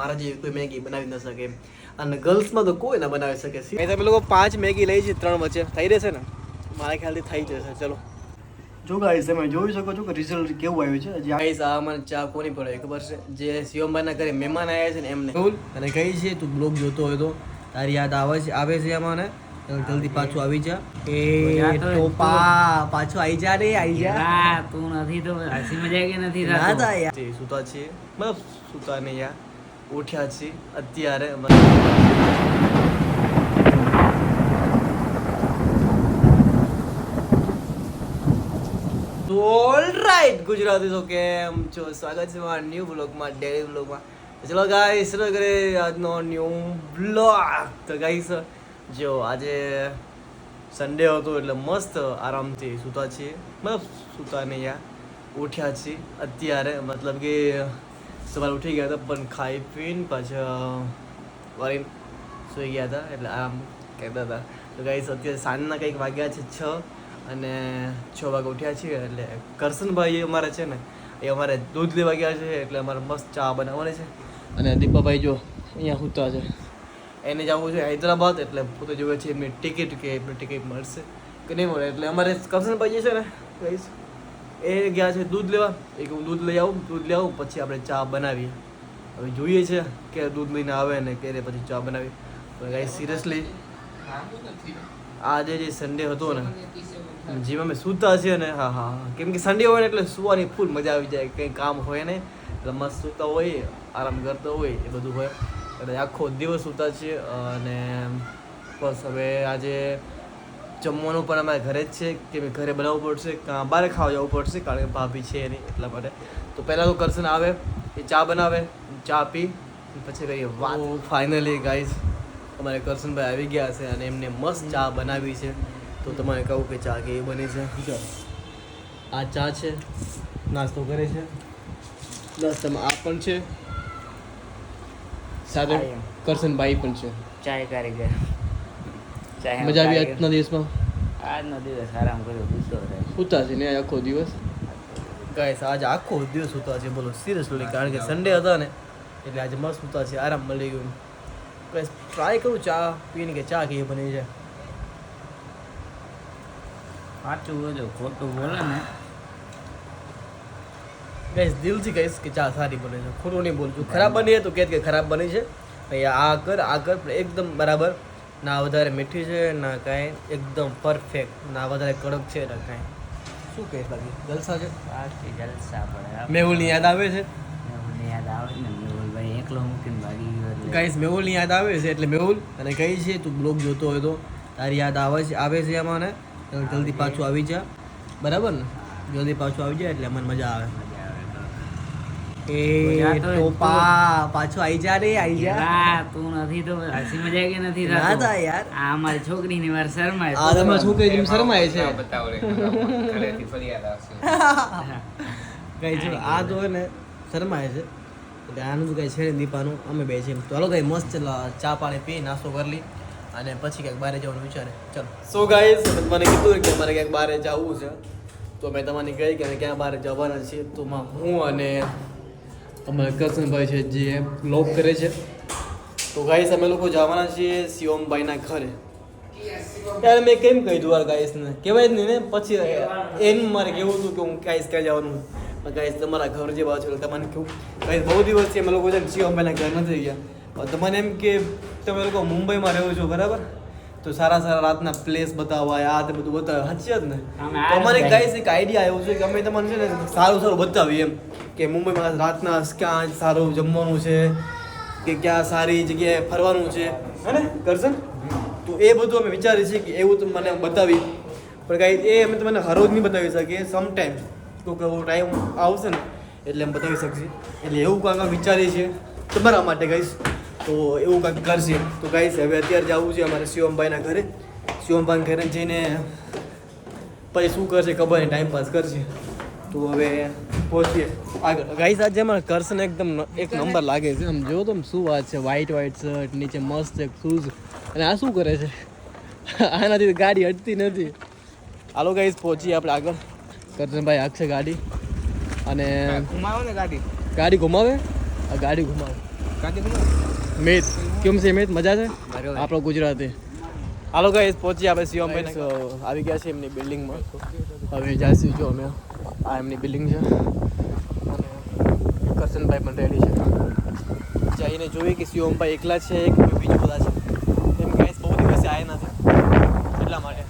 મારા જેવી કોઈ મેગી બનાવી ન શકે. અને ગર્લ્સમાં તો કોઈ ના બનાવી શકે. મેં તમે લોકો પાંચ મેગી લઈ છે ત્રણ વચ્ચે. થઈ રહેશે ને? મારા ખ્યાલથી થઈ જશે. ચલો. જો ગાઈસ તમે જોઈ શકો છો કે રિઝલ્ટ કેવું આવ્યું છે? ગાઈસ આ મને ચા કોની પડે ખબર છે? જે શિવમભાઈના ઘરે મહેમાન આવ્યા છે ને એમને. અને કહી છે તું બ્લોગ જોતો હોય તો. તારી યાદ આવે છે આવે છે એમાં ને? જલ્દી પાછું આવી જા. એ. ટોપા પાછું આવી જા રે આવી જા. તું નથી તો હસી મજા કે નથી ના. યાર. સુતા છે મતલબ સુતા નહીં યાર. ઉઠ્યા છીએ. અત્યારે ઓલરાઈટ ગુજરાતી તો કેમ છો? સ્વાગત છે મારા ન્યૂ બ્લોગમાં ડેલી બ્લોગમાં ચલો ગાઈસ શરૂ કરીએ આજનો ન્યૂ બ્લોગ તો ગાઈસ જો આજે સન્ડે હતો એટલે મસ્ત આરામથી સૂતા છીએ. મતલબ સૂતા નહીં યા ઉઠ્યા છીએ. અત્યારે મતલબ કે સવારે ઉઠી ગયા હતા, પણ ખાઈ પીને પાછા વળી સૂઈ ગયા હતા. એટલે આમ કહેતા હતા. તો ગાઈસ અત્યારે સાંજના કંઈક વાગ્યા છે છ અને છ વાગે ઉઠ્યા છીએ. એટલે કરશનભાઈ અમારે છે ને, એ અમારે દૂધ લેવા ગયા છે, એટલે અમારે મસ્ત ચા બનાવવાની છે. અને દીપાભાઈ જો અહીંયા સૂતા છે. એને જવું છે હૈદરાબાદ, એટલે પોતે જોવે છે, એમની ટિકિટ કે એમની ટિકિટ મળશે કે નહીં મળે. એટલે અમારે કરશનભાઈ છે ને ગાઈસ એ ગયા છે દૂધ લેવા. એક હું દૂધ લઈ આવું, દૂધ લઈ આવું, પછી આપણે ચા બનાવીએ. હવે જોઈએ છે કે દૂધ લઈને આવે ને કે પછી ચા બનાવી પણ ગાઈ સિરિયસલી આજે જે સન્ડે હતો ને જેમાં અમે સૂતા છીએ ને હા હા. કેમ કે સન્ડે હોય ને એટલે સુવાની ફૂલ મજા આવી જાય. કંઈ કામ હોય ને એટલે મસ્ત સૂતા હોય આરામ કરતા હોય એ બધું હોય. એટલે આખો દિવસ સૂતા છીએ અને બસ હવે આજે જમવાનું પણ અમારે ઘરે જ છે કે ઘરે બનાવવું પડશે કાં બહાર ખાવા જવું પડશે કારણ કે ભાભી છે નહીં એટલા માટે. તો પહેલાં તો કરશન આવે એ ચા બનાવે ચા પી પછી કહીએ વાત. ફાઇનલી ગાઈઝ અમારે કરશનભાઈ આવી ગયા છે અને એમને મસ્ત ચા બનાવી છે. તો તમારે કહું કે ચા કેવી બની છે? આ ચા છે નાસ્તો કરે છે. નાસ્તામાં આ પણ છે. સાથે કરશનભાઈ પણ છે. ચાય કારીગર. મજા આવી આજના દિવસમાં? આજનો દિવસ આરામ કર્યો ગુસ્સો રહે સૂતા છે ને આખો દિવસ. ગાઈસ આજ આખો દિવસ સૂતા છે બોલો સિરિયસલી કારણ કે સન્ડે હતા ને એટલે આજે મસ્ત સૂતા છે આરામ મળી ગયો. ગાઈસ ટ્રાય કરું ચા પીને કે ચા કેવી બની છે. સાચું બોલો ખોટું બોલે ને. ગાઈસ દિલથી કહીશ કે ચા સારી બને છે ખોટું નહીં બોલું ખરાબ બની તો કે કે ખરાબ બની છે. આ કર આ કર એકદમ બરાબર. ના વધારે મીઠી છે ના કાંઈ. એકદમ પરફેક્ટ ના વધારે કડક છે ના કાંઈ. શું કહે બાકી? જલસા છે? બાકી જલસા પડે મેહુલની યાદ આવે છે? મેહુલની યાદ આવે ને. મેહુલભાઈ એકલો મૂકીને ભાગી ગયો. ગાઈસ મેહુલની યાદ આવે છે એટલે મેહુલ અને કઈ છે તું બ્લોગ જોતો હોય તો. તારી યાદ આવે છે આવે છે એમાં ને જલ્દી પાછું આવી જા. બરાબર ને? જલ્દી પાછું આવી જાય એટલે મને મજા આવે. એ ટોપા પાછું આવી જા રે જા. તું નથી તો હસી નથી ના થતું. યાર. આ અમારી છોકરીની વાર શરમાય. આ તમારા છોકરી જેમ શરમાય છે. કઈ જો આ તો ને શરમાય છે. એટલે આનું કઈ છે દીપાનું. અમે બે છે ચાલો કઈ મસ્ત ચા પાણી પી નાસ્તો કરી લી અને પછી ક્યાંક બહાર જવાનું વિચારે. ચલો. સો ગાઈસ મને કીધું કે મારે ક્યાંક બહાર જવું છે. તો મેં તમને કહી કે ક્યાં બહાર જવાના છીએ. તો હું અને અમારા કરશનભાઈ છે જે લોક કરે છે. તો ગાઈસ અમે લોકો જવાના છીએ શિવમભાઈના ઘરે. ત્યારે મેં કેમ કહી દઉં યાર ગાઈસ કહેવાય જ નહીં ને, પછી એમ મારે કેવું હતું કે હું ગાઈસ ક્યાં જવાનું. ગાઈસ તમારા ઘર જે બાજુ તમને કેવું? ગાઈસ બહુ દિવસથી અમે લોકો છે ને શિવમભાઈના ઘર નથી ગયા. તમને એમ કે તમે લોકો મુંબઈમાં રહો છો, બરાબર? તો સારા સારા રાતના પ્લેસ બતાવવા આ તે બધું બતાવે જ ને? તો અમારે ગાઈસ એક આઈડિયા આવ્યો છે કે અમે તમને છે ને સારું સારું બતાવીએ એમ. કે મુંબઈમાં રાતના ક્યાં સારું જમવાનું છે કે ક્યાં સારી જગ્યાએ ફરવાનું છે. હે ને કરશન તો એ બધું અમે વિચારીએ છીએ કે એવું તો મને બતાવી પણ કાંઈ એ અમે તમને હરોજ નહીં બતાવી શકીએ સમટાઈમ કોઈક એવો ટાઈમ આવશે ને એટલે અમે બતાવી શકીએ. એટલે એવું કાંઈ વિચારીએ છીએ તમારા માટે કહીશ તો એવું કંઈક કરશે. તો ગાઈશ હવે અત્યારે જવું છે અમારે શિવમભાઈના ઘરે. શિવમભાઈના ઘરે જઈને પછી શું કરશે ખબર નહીં ટાઈમ પાસ કરશે. તો હવે પહોંચીએ. આગળ. ગાઈસ આજે અમારે કરશન એકદમ એક નંબર લાગે છે. આમ જો તમે શું વાત છે. વ્હાઈટ વ્હાઈટ શર્ટ નીચે મસ્ત એક શૂઝ અને આ શું કરે છે? આનાથી ગાડી હટતી નથી. હાલો ગાઈસ પહોંચીએ આપણે આગળ. કરશનભાઈ હાંકશે ગાડી. અને ઘુમાવે ને ગાડી. ગાડી ઘુમાવે? આ ગાડી ઘુમાવે. મિત કેમ છે મિત મજા છે. આપણો ગુજરાતી. હાલો ગાઈસ પહોંચી આપણે શિવમભાઈ આવી ગયા છે એમની બિલ્ડિંગમાં હવે જાશું જો અમે. આ એમની બિલ્ડિંગ છે. અને કરશનભાઈ પણ રેડી છે. જઈને જોઈએ કે શિવમભાઈ એકલા છે કે બીજું બધા છે. એમ ગાઈસ બહુ દિવસે આવ્યા નથી. એટલા માટે.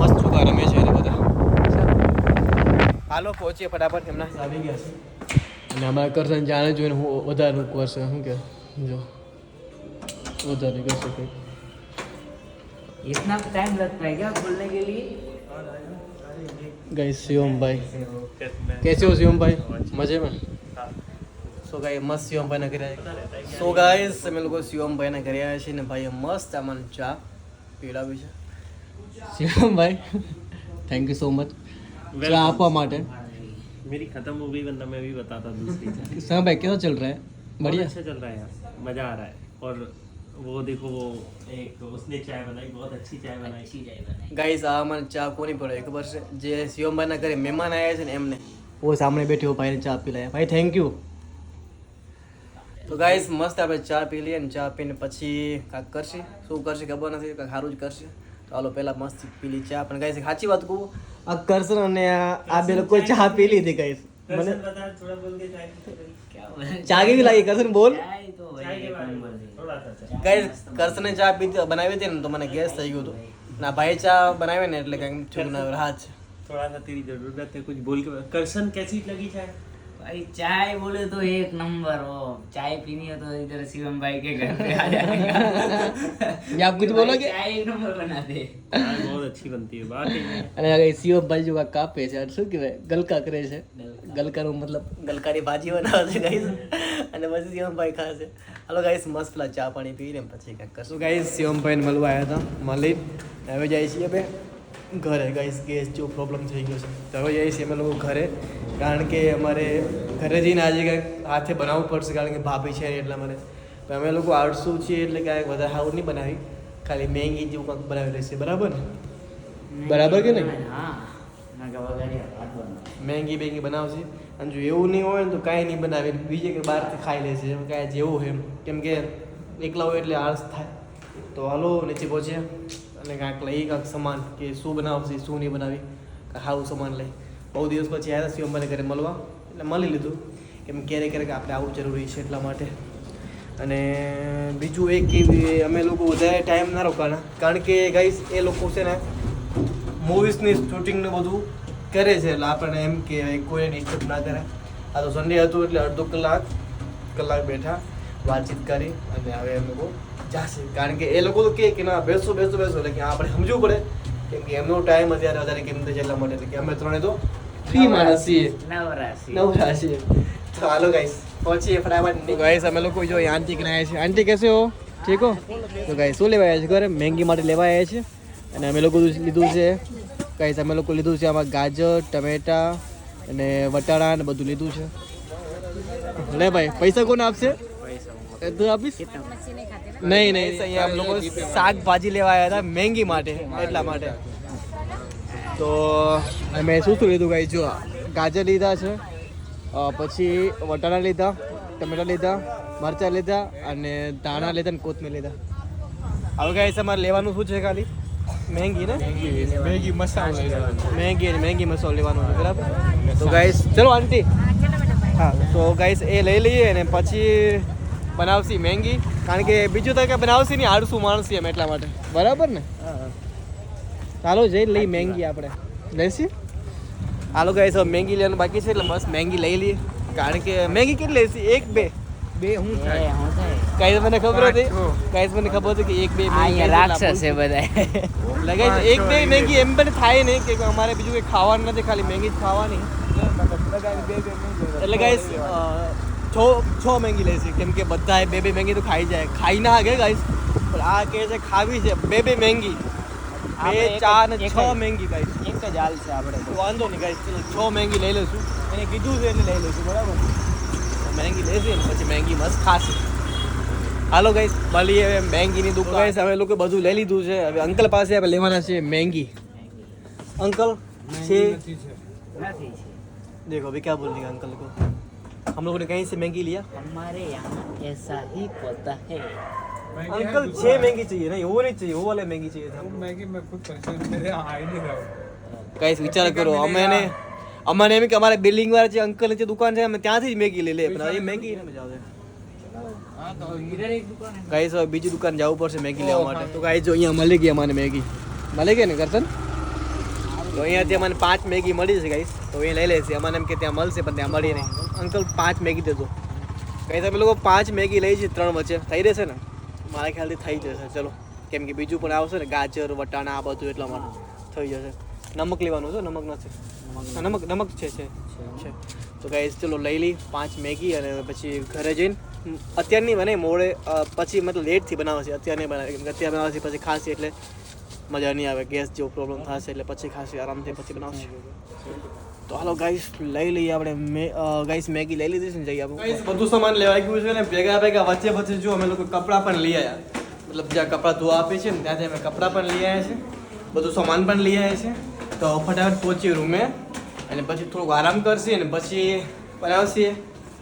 મસ્ત છોકરા રમે છે એને બધા. હાલો પહોંચીએ ફટાફટ એમના. આવી ગયા છે. અને અમારા કરશન જાણે જોઈને હું વધારે કરશે શું કે? જો વધારે કરશે કંઈક इतना टाइम लगता है क्या खोलने के लिए गाइस शिवम भाई कैसे हो शिवम भाई मजे में સો ગાઈ મસ્ત શિવમ ભાઈ ને કર્યા સો ગાઈસ અમે લોકો શિવમ ભાઈ ને કર્યા છે ને ભાઈ મસ્ત આમાં ચા પીવડાવી છે શિવમ ભાઈ થેન્ક યુ સો મચ ચા આપવા માટે मेरी खत्म हो गई वरना मैं भी बताता दूसरी चाय શિવમ ભાઈ કેસો ચલ રહા હે बहुत बढ़िया अच्छा चल रहा है यार मजा आ रहा है और वो देखो वो एक उसने चाय बनाई बहुत अच्छी चाय बनाई अच्छी चाय बनाई ગાઈસ આ મને ચા કોની પડે ખબર છે જે શિવમભાઈ ના ઘરે મહેમાન આવ્યા છે ને એમને ઓ સામે બેઠી હો ભાઈને ચા પી લાયા ભાઈ થેન્ક યુ તો ગાઈસ મસ્ત આપણે ચા પી લઈએ ને ચા પીને પછી કાંઈક કરશે શું કરશે ખબર નથી કાંઈક સારું જ કરશે તો હાલો પહેલા મસ્ત પી લી ચા પણ ગાઈસ સાચી વાત કહું આ કરશન અને આ આ બે લોકો ચા પી લીધી ગાઈસ ચાગી બી લાગી કરશન બોલ? કઈ કરશને ચા પી બનાવી હતી ને તો મને ગેસ થઈ ગયું હતું. ના ભાઈ ચા બનાવે ને એટલે કઈ થયું રાહત છે. થોડા તીરી જરૂરત કુછ બોલ કરશન કેસી લગી ચાય? भाई चाय बोले तो एक नंबर हो चाय पीनी हो तो इधर शिवम भाई के घर पे आ जाएगा ये आप कुछ भाई बोलोगे? चाय एक नंबर बना दे चाय बहुत अच्छी बनती है बात ही नहीं है। અને આ શિવમભાઈ જો આ કાપે છે આ શું કહેવાય ગલકા કરે છે ગલકાનું મતલબ ગલકાની ભાજી બનાવે છે ગાઈસ અને પછી શિવમભાઈ ખાશે હાલો ગાઈસ મસ્ત પેલા ચા પાણી પીને પછી કાંઈક કરશું ગાઈસ શિવમભાઈને મળવા આવ્યા હતા મળી હવે જાય છીએ બે ઘરે ગાઈસ ગેસ જેવો પ્રોબ્લેમ થઈ ગયો છે. તો હવે જઈએ છીએ અમે લોકો ઘરે. કારણ કે અમારે ઘરે જઈને આજે કાંઈક હાથે બનાવવું પડશે કારણ કે ભાભી છે એટલા માટે તો અમે લોકો આળસુ છીએ એટલે કાંઈક વધારે હાવ નહીં બનાવી. ખાલી મેંગી જેવું કાંઈક બનાવી લેશે બરાબર ને? બરાબર કે નહીં? મેંગી બેંગી બનાવશે. અને જો એવું નહીં હોય ને તો કાંઈ નહીં બનાવે. બીજે કે બહારથી ખાઈ લેશે એમ કાંઈ જેવું હોય એમ. કેમ કે એકલા હોય એટલે આળસ થાય. તો હાલો નીચે પહોંચીએ. અને કાંઈક લઈ કાંઈક સામાન કે શું બનાવશે શું નહીં બનાવી હાવું સામાન લઈ. બહુ દિવસ પછી આવ્યા હતા શિવમભાઈને ઘરે મળવા, એટલે મળી લીધું. એમ ક્યારેક ક્યારેક આપણે આવું જરૂરી છે એટલા માટે. અને બીજું એક કે અમે લોકો વધારે ટાઈમ ના રોકાણા. કારણ કે ગાઈસ એ લોકો છે ને મૂવીઝની શૂટિંગને બધું કરે છે. એટલે આપણને એમ કે કોઈ ડિસ્ટર્બ ના કરે. આ તો સન્ડે હતું એટલે અડધો કલાક કલાક બેઠા. વાતચીત કરી અને હવે એમ લોકો જાશે. કારણ કે એ લોકો તો કે ના બેસો બેસો બેસો. એટલે કે આપણે સમજવું પડે કેમ કે એમનો ટાઈમ અત્યારે વધારે કેમ થાય એટલા માટે. એટલે કે અમે ત્રણે તો ફ્રી માણસ છીએ નવરા છીએ નવરા તો હાલો ગાઈસ પહોંચીએ ફટાફટ. તો ગાઈસ અમે લોકો જો આંટી કને આવ્યા છીએ. આંટી કેસે હો? ઠીક હો? તો ગાઈસ શું લેવા આવ્યા છે ઘરે મેંગી માટે લેવા આવ્યા છે. અને અમે લોકો લીધું છે. ગાઈસ અમે લોકો લીધું છે આમાં ગાજર ટમેટા અને વટાણા ને બધું લીધું છે. લે ભાઈ પૈસા કોને આપશે? એ આપીશ નહીં નહીં અહીંયા અમે લોકો શાકભાજી લેવા આવ્યા હતા મેંગી માટે એટલા માટે તો મેં શું શું લીધું ગાઈ જો ગાજર લીધા છે પછી વટાણા લીધા ટમેટા લીધા મરચાં લીધા અને ધાણા લીધા ને કોથમીર લીધા હવે ગાઈસ અમારે લેવાનું શું છે ખાલી મેંગી ને મેંગી મસાલો મેંગી અને મેંગી મસાલો લેવાનો છે બરાબર તો ગાઈસ ચલો આંટી હા તો ગાઈસ એ લઈ લઈએ ને પછી બનાવશી મેંગી. કારણ કે બીજું તો કે બનાવશી નહીં આળસુ માણસી એમ એટલા માટે. બરાબર ને? ચાલો જઈ લઈ મેંગી આપણે. લઈશી હાલો ગાઈસ હવે મેંગી લેવાનું બાકી છે એટલે બસ મેંગી લઈ લઈએ. કારણ કે મેંગી કેટલી લઈશી એક બે. બે હું કઈ મને ખબર હતી. કઈ મને ખબર હતી કે એક બે રાક્ષસ છે બધા લગાઈ એક બે મેંગી એમ પણ થાય નહીં કે અમારે બીજું કંઈ ખાવાનું નથી ખાલી મેંગી જ ખાવાની. એટલે ગાઈસ છ છ મેંગી લેશે કેમ કે બધા બે બે મેંગી તો ખાઈ જાય ખાઈ ના ગે ગાઈસ પણ આ કહે છે ખાવી છે બે બે મેંગી બે આપણે એક જ- ચાર ને એક છ જ- મેંગી ગાઈસ एक तो जाल से આપણે તો વાંધો નહીં ગાઈસ ચલો છ મેંગી લઈ લઈશું એને કીધું છે એટલે લઈ લઈશું બરાબર મેંગી લેશે ને પછી મેંગી મસ્ત ખાશે હાલો ગાઈસ મળીએ હવે મેંગીની દુકાન ગાઈસ હવે લોકો બધું લઈ લીધું છે હવે અંકલ પાસે આપણે લેવાના છે મેંગી અંકલ છે નથી છે देखो अभी क्या बोल रही अंकल को हम लोगों ने कहीं से मैगी लिया हमारे यहाँ ऐसा ही होता है अंकल छह मैगी चाहिए नहीं वो नहीं चाहिए वो वाले मैगी चाहिए था मैगी मैं खुद परेशान मेरे यहाँ आ ही नहीं रहा ગાઈસ વિચાર કરો અમે અમને એમ કે અમારે બિલ્ડિંગ વાળા જે અંકલ જે દુકાન છે અમે ત્યાંથી જ મેગી લઈ લે પણ એ મેગી ને મજા આવે हाँ तो इधर एक दुकान है ગાઈસ હવે બીજી દુકાન જવું પડશે મેગી લેવા માટે તો ગાઈસ જો અહીંયા મળી ગઈ અમારે મેગી મળી ગઈ ને કરતન તો અહીંયાથી અમને પાંચ મેગી મળી છે ગાઈસ તો એ લઈ લેશે અમને એમ કે ત્યાં મળશે પણ ત્યાં મળી નહીં અંકલ પાંચ મેગી દેજો. કઈ તમે લોકો પાંચ મેગી લઈ છે ત્રણ વચ્ચે. થઈ રહેશે ને? મારા ખ્યાલથી થઈ જશે. ચલો. કેમ કે બીજું પણ આવશે ને ગાજર વટાણા આ બધું એટલા માટે થઈ જશે. નમક લેવાનું છે નમક નથી. નમક નમક છે છે છે. તો ગાઈસ ચલો લઈ લઈ પાંચ મેગી અને પછી ઘરે જઈને અત્યારની બને મોડે પછી મતલબ લેટથી બનાવશે છે. અત્યારની બનાવે. કેમ કે અત્યારે બનાવશે પછી ખાસી એટલે મજા નહીં આવે. ગેસ જેવો પ્રોબ્લેમ થશે એટલે પછી ખાસી આરામથી પછી બનાવશે. તો હાલો ગાઈસ લઈ લઈએ આપણે ગાઈસ મેગી લઈ લીધી છે ને જઈએ આપણે બધું સામાન લેવાઈ ગયું છે ને ભેગા ભેગા વચ્ચે વચ્ચે જો અમે લોકો કપડાં પણ લઈ આવ્યા મતલબ જ્યાં કપડાં ધોવા આપે છે ને ત્યાંથી અમે કપડાં પણ લઈ આવ્યા છે. બધું સામાન પણ લઈ આવ્યા છે. તો ફટાફટ પહોંચી રૂમે અને પછી થોડુંક આરામ કરશે અને પછી બનાવશે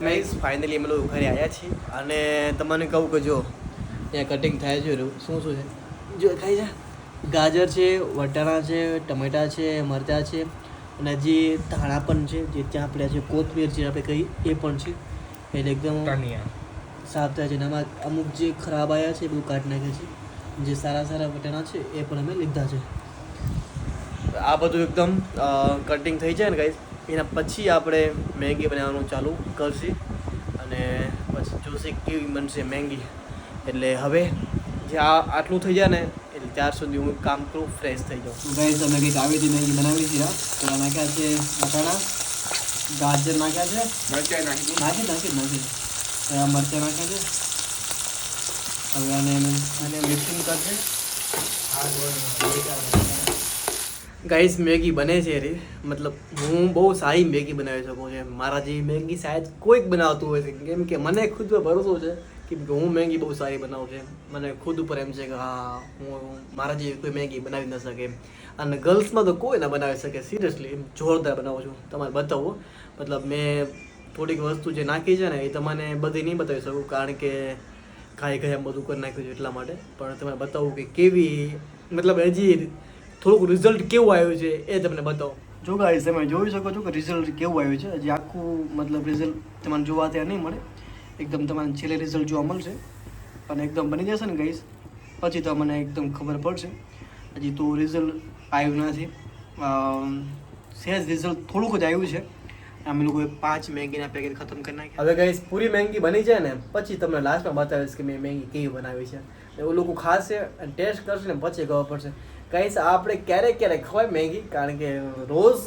ગાઈસ ફાઇનલી અમે લોકો ઘરે આવ્યા છીએ. અને તમને કહું કે જો ત્યાં કટિંગ થાય છે. શું શું છે? જો ખાઈ જા. ગાજર છે વટાણા છે ટમેટા છે મરચાં છે. અને જે ધાણા પણ છે જે ત્યાં આપણે છે કોથમીર જે આપણે કહીએ એ પણ છે. એટલે એકદમ સાફ થાય છે અને આમાં અમુક જે ખરાબ આવ્યા છે એ બધું કાઢી નાખે છે. જે સારા સારા વટાણા છે એ પણ અમે લીધા છે. આ બધું એકદમ કટિંગ થઈ જાય ને ગાઈસ એના પછી આપણે મેગી બનાવવાનું ચાલુ કરશે. અને પછી જોશે કેવી બનશે મેગી. એટલે હવે જે આ આટલું થઈ જાય ને ત્યાર સુધી હું કામ કરું ફ્રેશ થઈ જાઉં. ગાઈસ અમે કંઈક આવી હતી મેગી બનાવી છે પેલા નાખ્યા છે વટાણા ગાજર નાખ્યા છે. મરચાં નાખી. નાખી નાખી નાખી. હવે મરચાં નાખ્યા છે. હવે આને એને આને મિક્સિંગ કરશે. ગાઈસ મેગી બને છે રે મતલબ હું બહુ સારી મેગી બનાવી શકું છું. મારા જેવી મેગી શાયદ કોઈક બનાવતું હોય છે. કેમ કે મને ખુદ પર ભરોસો છે. કે હું મેગી બહુ સારી બનાવું છે મને ખુદ ઉપર એમ છે કે હા, હું મારા જેવી કોઈ મેગી બનાવી ન શકે અને ગર્લ્સમાં તો કોઈ ના બનાવી શકે, સિરિયસલી જોરદાર બનાવું છું. તમારે બતાવો. મતલબ મેં થોડીક વસ્તુ જે નાખી છે ને, એ તમને બધી નહીં બતાવી શકું, કારણ કે ખાઈ ખાઈ એમ બધું કરી નાખ્યું છે એટલા માટે. પણ તમે બતાવું કે કેવી, મતલબ હજી થોડુંક રિઝલ્ટ કેવું આવ્યું છે એ તમને બતાવો. જો ગાઈઝ તમે જોઈ શકો છો કે રિઝલ્ટ કેવું આવ્યું છે. હજી આખું, મતલબ રિઝલ્ટ તમને જોવા ત્યાં નહીં મળે. એકદમ તમારે છેલ્લે રિઝલ્ટ જોવા મળશે. અને એકદમ બની જશે ને ગઈશ પછી તમને એકદમ ખબર પડશે. હજી તો રિઝલ્ટ આવ્યું નથી. સહેજ રિઝલ્ટ થોડુંક જ આવ્યું છે. અમે લોકોએ પાંચ મેગીના પેકેટ ખતમ કરી નાખ્યા. હવે ગઈશ પૂરી મેગી બની જાય ને, પછી તમને લાસ્ટમાં બતાવીશ કે મેં મેગી કેવી બનાવી છે. એવું લોકો ખાશે અને ટેસ્ટ કરશે ને પછી ખબર પડશે. કહીશ આપણે ક્યારેક ક્યારેક ખવાય મેગી? કારણ કે રોજ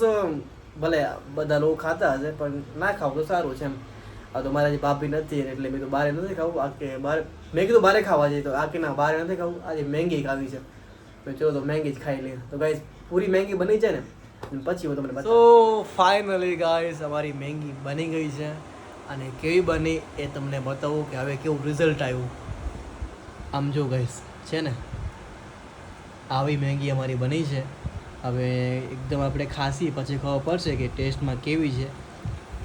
ભલે બધા લોકો ખાતા હશે, પણ ના ખાવ તો સારું છે એમ. આ તો મારા જે ભાભી નથી એટલે મેં તો બારે નથી ખાવું. આ કે બારે મેં કીધું બારે ખાવા જઈએ તો આ કે ના બારે નથી ખાવું. આજે મેંગી ખાવી છે. તો ચલો તો મેંગી જ ખાઈ લઈએ. તો ગાઈસ પૂરી મેંગી બની જાય ને? પછી હું તમને તો ફાઇનલી ગાઈસ અમારી મેંગી બની ગઈ છે. અને કેવી બની એ તમને બતાવું કે હવે કેવું રિઝલ્ટ આવ્યું. આમ જો ગાઈસ છે ને? આવી મેંગી અમારી બની છે. હવે એકદમ આપણે ખાસી પછી ખબર પડશે કે ટેસ્ટમાં કેવી છે.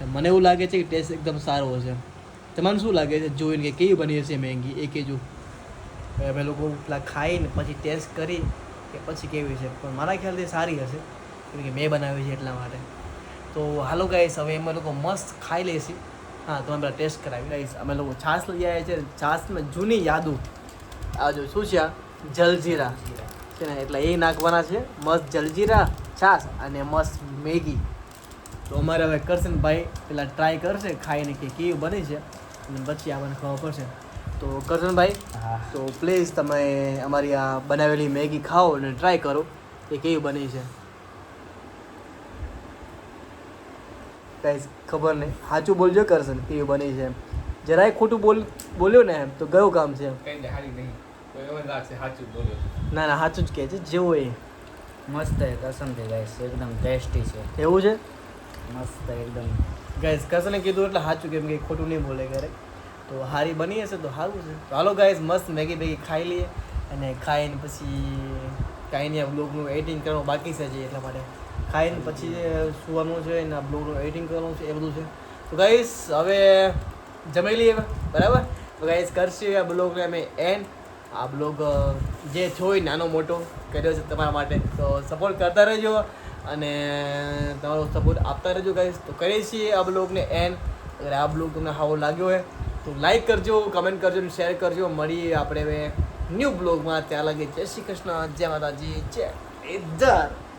મને એવું લાગે છે કે ટેસ્ટ એકદમ સારો હશે. તમને શું લાગે છે? જોઈને કે કેવી બની હશે મેંગી? એ કહેજો. અમે લોકો પેલા ખાઈને પછી ટેસ્ટ કરી કે પછી કેવી છે. પણ મારા ખ્યાલથી સારી હશે. કેમ કે મેં બનાવી છે એટલા માટે. તો હાલો ગાઈસ હવે અમે લોકો મસ્ત ખાઈ લઈશું. હા તો અમે પેલા ટેસ્ટ કરાવી. ગાઈસ અમે લોકો છાશ લઈ આવ્યા છે. છાશમાં જૂની યાદો. આ જો શું છે જલજીરા. છે ને? એટલે એ નાખવાના છે. મસ્ત જલજીરા છાશ અને મસ્ત મેગી. તો અમારે હવે કરશે ને ભાઈ પેલા ટ્રાય કરશે ખાઈને કે કેવું બને છે અને પછી આપણને ખબર પડશે. તો કરશનભાઈ ભાઈ તો પ્લીઝ તમે અમારી આ બનાવેલી મેગી ખાઓ અને ટ્રાય કરો કે કેવી બની છે. કાંઈ ખબર નહીં. સાચું બોલજો કરશે ને કેવી બની છે એમ. જરાય ખોટું બોલ બોલ્યો ને એમ તો ગયું કામ છે એમ. ના ના સાચું જ કહે છે જેવું એ. મસ્ત છે કસમથી ગાઈસ એકદમ ટેસ્ટી છે. એવું છે? મસ્ત એકદમ. ગાઈઝ કસને કીધું એટલે સાચું કેમ કે ખોટું નહીં બોલે ક્યારેક. તો હારી બની હશે તો સારું છે. તો હાલો ગાઈઝ મસ્ત મેગી બેગી ખાઈ લઈએ અને ખાઈને પછી કાંઈ નહીં, આ બ્લોગનું એડિટિંગ કરવાનું બાકી છે જે એટલા માટે. ખાઈને પછી સુવાનું છે અને આ બ્લોગનું એડિટિંગ કરવાનું છે, એ બધું છે. તો ગાઈઝ હવે જમી લઈએ બરાબર? તો ગાઈઝ કરશે આ બ્લોગને અમે એન્ડ આ બ્લોગ જે થયો નાનો મોટો કર્યો છે તમારા માટે. તો સપોર્ટ કરતા રહેજો. અને તમારો સપોર્ટ આપતા રહેજો ગાઈશ તો કરીએ છીએ આ બ્લોગને એન્ડ અગર આ બ્લોગ તમને હાવો લાગ્યો હોય, તો લાઈક કરજો કમેન્ટ કરજો અને શેર કરજો. મળીએ આપણે ન્યૂ બ્લોગમાં ત્યાં લાગે જય શ્રી કૃષ્ણ, જય માતાજી, જય ઇધર